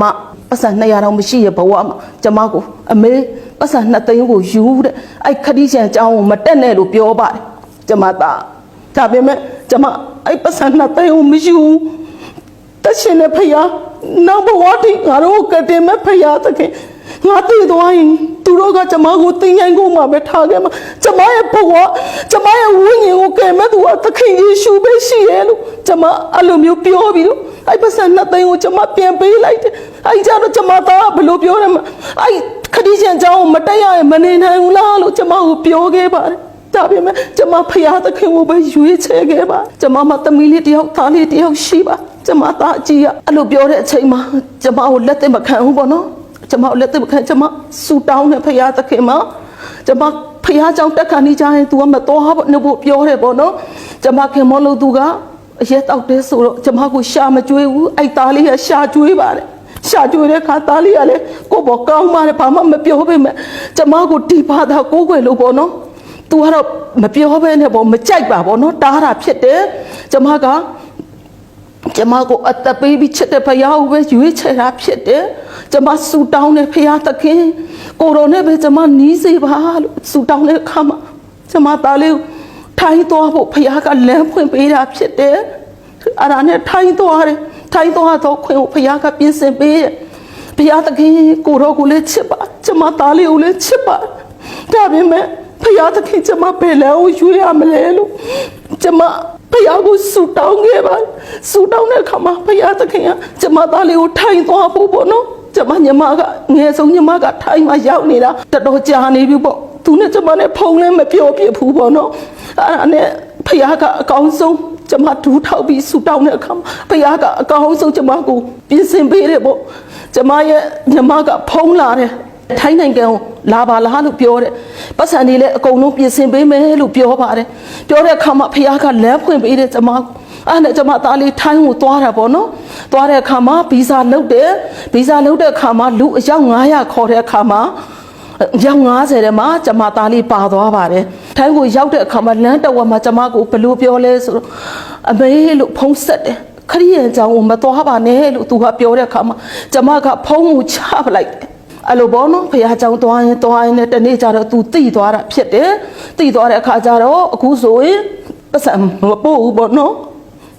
မပတ်စံ200တောင်မရှိရဘဝမှာကျမကိုအမေပတ်စံ2သိန်းကိုယူတဲ့အဲ့ခတိချံအကြောင်းကိုမတက်နဲ့လို့ပြောပါတယ်ကျမသားဒါပေမဲ့ကျမအဲ့ပတ်စံ2သိန်းကိုမယူဘူးတရှင်နဲ့ဖယားနောက်ဘဝတိငါတို့ကတင်မဲ့ဖယားတခင်ငါတည်သွားရင်သူတို့ကကျမကိုတင်ញိုင်းကိုမှပဲထားခဲ့မှာကျမရဲ့ဘဝကျမရဲ့ဝိညာဉ်ကိုကယ်မဲ့သူကသခင်ယေရှုပဲရှိရဲ့လို့ကျမအဲ့လိုမျိုးပြောပြီးတော့အဲ့ပတ်စံနှစ်သိန်းကိုကျမပြန်ပေးလိုက်တယ် အဲ့ကြတော့ကျမသားကဘယ်လိုပြောရမလဲအဲ့ခတိချန်เจ้าကိုမတက်ရရင်မနေနိုင်ဘူးလားလို့ကျမကိုပြောခဲ့ပါတယ် ဒါပေမဲ့ကျမဖရာသခင်ကိုပဲရွေးချယ်ခဲ့ပါကျမမသမီးလေးတယောက်သားလေးတယောက်ရှိပါကျမသားအကြီးကအဲ့လိုပြောတဲ့အချိန်မှာကျမကိုလက်သက်မခံဘူးပေါ့နော်ကျမကိုလက်သက်မခံကျမဆူတောင်းတဲ့ဖရာသခင်မှာကျမဖရာကြောင့်တက်ခံနေကြရင် तू ကမတော်ဘူးလို့ပြောတယ်ပေါ့နော်ကျမခင်မလို့ तू ကအရက်တောက်တဲ့ဆိုတော့ကျမကိုရှာမကြွေးဘူးအဲ့သားလေးကရှာကြွေးပါတယ် ရှာကြွေးတဲ့ခါသားလေးကလည်းကိုယ့်ဘောကောင်းပါတယ်ဘာမှမပြောပေမဲ့ကျမကိုဒီဘာသာကိုးကွယ်လို့ပေါ့နော် तू ကတော့မပြောဘဲနဲ့ပေါ့မကြိုက်ပါပေါ့နော်တားတာဖြစ်တယ်ကျမကကျမကိုအသက်ပေးပြီးချစ်တဲ့ဖယားကိုပဲရွေးချယ်တာဖြစ်တယ်ကျမဆူတောင်းတဲ့ဖယားသခင်ကိုရိုနဲ့ပဲကျမနီးစေပါလို့ဆူတောင်းတဲ့အခါမှာကျမသားလေးကိုထိုင်းသွားဖို့ဖယားကလမ်းဖွင့်ပေးတာဖြစ်တယ်အဲ့ဒါနဲ့ထိုင်းသွားတယ် ထိုင်းသွားတော့ခွင့်ကိုဖယားကပြင်ဆင်ပေးတယ်ဖယားသခင်ကိုရောကိုလည်းချစ်ပါကျမသားလေးကိုလည်းချစ်ပါဒါပေမဲ့ဖယားသခင်ကျမဘယ်လဲကိုရွေးရမလဲလို့ကျမဖယားကိုဆူတောင်းခဲ့ပါဆူတောင်းတဲ့အခါမှာဖယားသခင်ကကျမသားလေးကိုထိုင်သွားဖို့ပေါ့နော်ကျမညီမကငယ်ဆုံးညီမကထိုင်မှရောက်နေတာတော်တော်ကြာနေပြီပေါ့သူနဲ့ကျမနဲ့ဖုံးလဲမပြောပြဘူးပေါ့နော်အဲ့ဒါနဲ့ဖယားကအကောင်းဆုံး ကျမဒူးထောက်ပြီးဆူတောင်းတဲ့အခါမှာဖယားကအကောင်းဆုံးကျမကိုပြင်ဆင်ပေးတယ်ပေါ့ကျမရဲ့ညီမကဖုံးလာတယ်ထိုင်းနိုင်ငံကိုလာပါလားလို့ပြောတယ်ပတ်စံတွေလည်းအကုန်လုံးပြင်ဆင်ပေးမယ်လို့ပြောပါတယ်ပြောတဲ့အခါမှာဖခင်ကလမ်းဖွင့်ပေးတယ်ကျွန်မအဲ့နဲ့ကျွန်မသားလေးထိုင်းကိုသွားတာပေါ့နော်သွားတဲ့အခါမှာဗီဇာလုပ်တယ်ဗီဇာလုပ်တဲ့အခါမှာလူအယောက်900ခေါ်တဲ့အခါမှာ ရောက်90ထဲမှာကျမသားလေးပါသွားပါတယ်ထိုင်းကိုရောက်တဲ့အခါမှာလမ်းတဝက်မှာကျမကိုဘလို့ပြောလဲဆိုတော့အမေလို့ဖုံးဆက်တယ်ခရီးရန်ကြောင့်မသွားပါနဲ့လို့သူကပြောတဲ့အခါမှာကျမကဖုံးကိုချပလိုက်တယ်အဲ့လိုပေါ့နော်ဖះကြောင်သွားရင်သွားရင်လည်းတနေ့ကျတော့သူတိသွားတာဖြစ်တယ်တိသွားတဲ့အခါကျတော့အခုဆိုရင်ပတ်စံမပို့ဘူးပေါ့နော်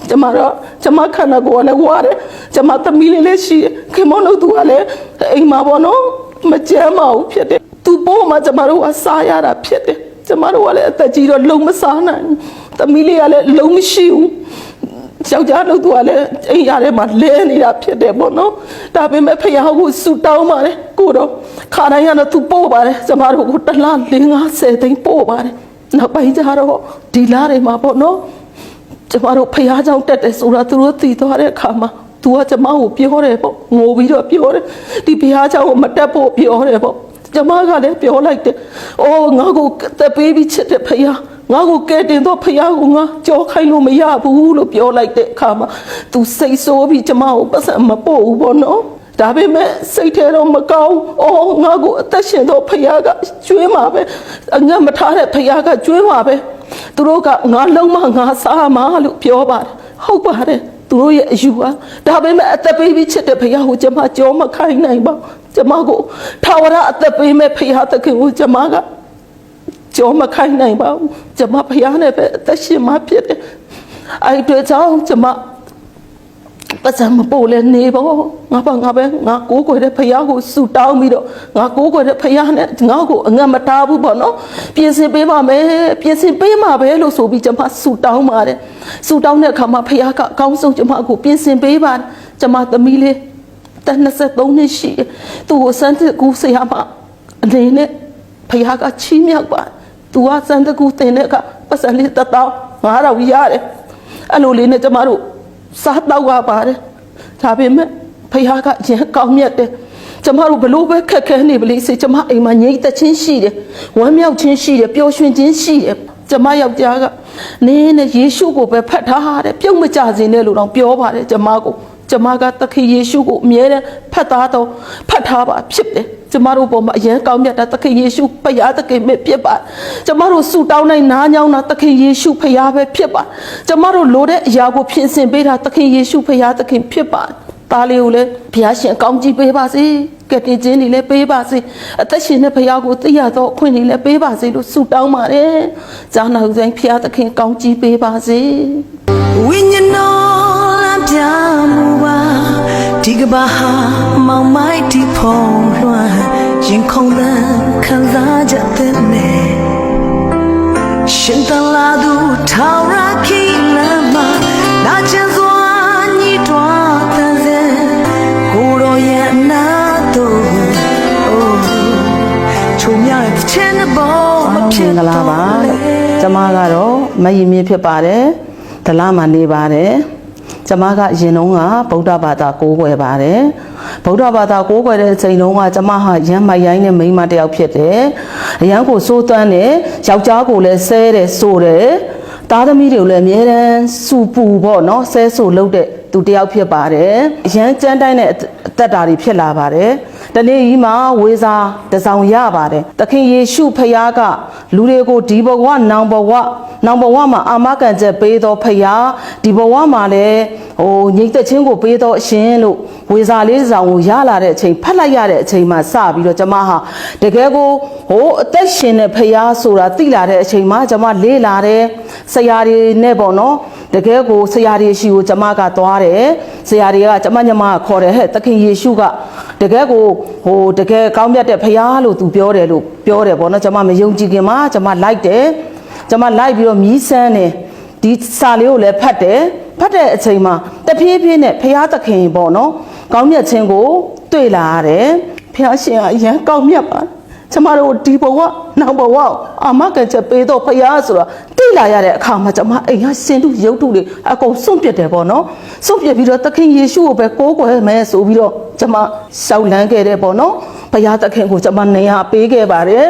ကျမတော့ကျမခန္ဓာကိုယ်ကလည်းဝါတယ်ကျမသမီးလေးလည်းရှိခင်မလို့သူကလည်းအိမ်မှာပေါ့နော်မကြမ်းမအောင်ဖြစ်တယ် သူ့ဘိုးမှာကျမတို့ကစားရတာဖြစ်တယ်ကျမတို့ကလည်းအသက်ကြီးတော့လုံမစားနိုင်သမီးလေးကလည်းလုံမရှိဘူးယောက်ျားတို့သူကလည်းအိမ်ရထဲမှာလဲနေတာဖြစ်တယ်ပေါ့နော်ဒါပေမဲ့ဖခင်ကိုဆူတောင်းပါတယ်ကိုတော့ခါတိုင်းကတော့သူပို့ပါတယ်ကျမတို့ကိုတလား50သိန်းပို့ပါတယ်နောက်ပိုင်းကျတော့ဒီလားတွေမှာပေါ့နော်ကျမတို့ဖခင်ကြောင့်တက်တယ်ဆိုတာသူတို့သိသွားတဲ့အခါမှာသူကကျမကိုပြောတယ်ပေါ့ငိုပြီးတော့ပြောတယ်ဒီဖခင်ကြောင့်မတက်ဖို့ပြောတယ်ပေါ့ ကျမကလည်းပြောလိုက်တယ်။အိုးငါ့ကိုတက်ပေးပြီးချစ်တဲ့ဖះငါ့ကိုကဲတင်တော့ဖះကိုငါကြောခိုင်းလို့မရဘူးလို့ပြောလိုက်တဲ့အခါမှာ तू စိတ်ဆိုးပြီးကျမကိုပတ်စံမပို့ဘူးပေါ့နော်။ဒါပေမဲ့စိတ်ထဲတော့မကောင်း။အော်ငါ့ကိုအသက်ရှင်တော့ဖះကကျွေးမှာပဲ။အငတ်မထားတဲ့ဖះကကျွေးမှာပဲ။သူတို့ကငါလုံးမငါစားမှာလို့ပြောပါတယ်။ဟုတ်ပါတယ်။ သူတို့ရဲ့အယူဟာဒါပေမဲ့အသက်ပေးပြီးချစ်တဲ့ဖခင်ကိုကျွန်မကြောမခိုင်းနိုင်ပါဘူးကျွန်မကိုထာဝရအသက်ပေးမဲ့ဖခင်သခင်ကိုကျွန်မကကြောမခိုင်းနိုင်ပါဘူးကျွန်မဖခင်နဲ့ပဲအသက်ရှင်မှဖြစ်တယ်အဲ့ဒီအတွက်ကြောင့်ကျွန်မ ပတ်စံမပို့လဲနေပေါ့ငါပါငါပဲငါကိုးကွယ်တဲ့ဖခင်ကိုဆူတောင်းပြီးတော့ငါကိုးကွယ်တဲ့ဖခင်နဲ့ငါ့ကိုအငတ်မတားဘူးပေါ့နော်ပြင်ဆင်ပေးပါမယ်ပြင်ဆင်ပေးမှာပဲလို့ဆိုပြီးကျွန်မဆူတောင်းပါတယ်ဆူတောင်းတဲ့အခါမှာဖခင်ကအကောင်းဆုံးကျွန်မကိုပြင်ဆင်ပေးပါတယ်ကျွန်မသမီးလေးတ23နှစ်ရှိတယ်သူ့ကိုစမ်းသစ်ကူးဆရာမအနေနဲ့ဖခင်ကချီးမြှောက်ပါတယ်သူကစမ်းသစ်ကူးတင်တဲ့အခါပတ်စံလေးတစ်တောင်း9000ရတယ်အဲ့လိုလေးနဲ့ကျွန်မတို့ စားတော့ရပါတယ်ဒါပေမဲ့ဖះကရန်ကောင်းမြတ်တယ်ကျမတို့ဘလို့ပဲခက်ခဲနေပလိစေကျမအိမ်မှာငြိမ့်သက်ခြင်းရှိတယ်ဝမ်းမြောက်ခြင်းရှိတယ်ပျော်ရွှင်ခြင်းရှိတယ်ကျမယောက်ျားကနင်းနဲ့ယေရှုကိုပဲဖတ်ထားတယ်ပြုတ်မကြစေနဲ့လို့တော့ပြောပါတယ်ကျမကို ကျမကသခင်ယေရှုကိုအမြဲတမ်းဖတ်သားတော့ဖတ်ထားပါဖြစ်တယ်ကျမတို့ပေါ်မှာအရန်ကောင်းမြတ်တာသခင်ယေရှုဖရားသခင်ပဲဖြစ်ပါကျမတို့ဆူတောင်းနိုင်နားညောင်းတာသခင်ယေရှုဖရားပဲဖြစ်ပါကျမတို့လိုတဲ့အရာကိုဖြည့်ဆင်ပေးတာသခင်ယေရှုဖရားသခင်ဖြစ်ပါသားလေးကိုလည်းဘုရားရှင်ကောင်းကြီးပေးပါစေကက်တင်ချင်းတွေလည်းပေးပါစေအသက်ရှင်တဲ့ဘုရားကိုသိရသောအခွင့်တွေလည်းပေးပါစေလို့ဆုတောင်းပါတယ်။ကြားနာဥစဉ်ဘုရားသခင်ကောင်းကြီးပေးပါစေဝိညာဉ်တော်လမ်း ပြမှုပါဒီကဘာဟာမောင်မိုက်ဒီဖုံလွှမ်းရင်ခုန်တဲ့ခံစားချက်တဲ့နဲ့ရှင်တလာသူထောင်ရခိလမ်းမှာနာကျင်စွာညှိတွားတဲ့စေကိုရောရဲ့အနာတို့အိုးချုံမြတဲ့ချင်းဘောမ။ဖြစ်မင်္ဂလာပါ။ကျမကတော့မယင်မြင့်ဖြစ်ပါတယ်။ဒလမှာနေပါတယ်။ ကျမကအရင်တုန်းကဗုဒ္ဓဘာသာကိုးကွယ်ပါတယ်။ဗုဒ္ဓဘာသာကိုးကွယ်တဲ့အချိန်တုန်းကကျမဟာရမ်းမိုက်ရိုင်းတဲ့မိန်းမတစ်ယောက်ဖြစ်တယ်။အရန်ကိုစိုးသွမ်းတယ်။ယောက်ျားကိုလည်းဆဲတယ်ဆိုတယ်။သားသမီးတွေကိုလည်းအမြဲတမ်းစူပူပေါ့နော်ဆဲဆူလုပ်တဲ့သူတစ်ယောက်ဖြစ်ပါတယ်။အရန်ကြမ်းတိုင်းတဲ့အသက်တာတွေဖြစ်လာပါတယ်။ တနေ့ကြီးမှာဝေစာတစ်စောင်ရပါတယ်။သခင်ယေရှုဖခင်ကလူတွေကိုဒီဘဝနောင်ဘဝနောင်ဘဝမှာအာမခံချက်ပေးတော်ဖခင်ဒီဘဝမှာလည်းဟိုညီသက်ချင်းကိုပေးတော်အရှင်လို့ဝေစာလေးတစ်စောင်ကိုရလာတဲ့အချိန်ဖတ်လိုက်ရတဲ့အချိန်မှာစပြီးတော့ကျမဟာတကယ်ကိုဟိုအသက်ရှင်တဲ့ဖခင်ဆိုတာသိလာတဲ့အချိန်မှာကျမလေးလာတယ်ဆရာတွေနဲ့ပေါ့နော် တကယ်ကိုဆရာတွေရှိကိုကျမကသွားတယ်ဆရာတွေကကျမညမကခေါ်တယ်ဟဲ့သခင်ယေရှုကတကယ်ကိုဟိုတကယ်ကောင်းမြတ်တဲ့ဖခင်လို့သူပြောတယ်လို့ပြောတယ်ပေါ့နော်ကျမမယုံကြည်ခင်မှာကျမလိုက်တယ်ကျမလိုက်ပြီးတော့မြည်ဆန်းတယ်ဒီစာလေးကိုလည်းဖတ်တယ်ဖတ်တဲ့အချိန်မှာတဖြည်းဖြည်းနဲ့ဖခင်သခင်ပေါ့နော်ကောင်းမြတ်ခြင်းကိုတွေ့လာရတယ်ဖခင်ရှင်ကအရန်ကောင်းမြတ်ပါကျမတို့ဒီဘဝနောက်ဘဝအာမခံချက်ပေးတော့ဖရားဆိုတော့တိ လာရတဲ့အခါမှာကျမအိမ်ကရှင်တုရုပ်တုတွေအကုန်စွန့်ပစ်တယ်ပေါ့နော်စွန့်ပစ်ပြီးတော့သခင်ယေရှုကိုပဲကိုးကွယ်မယ်ဆိုပြီးတော့ကျမရှောက်လန်းခဲ့တယ်ပေါ့နော်ဖရားသခင်ကိုကျမနေရာပေးခဲ့ပါတယ်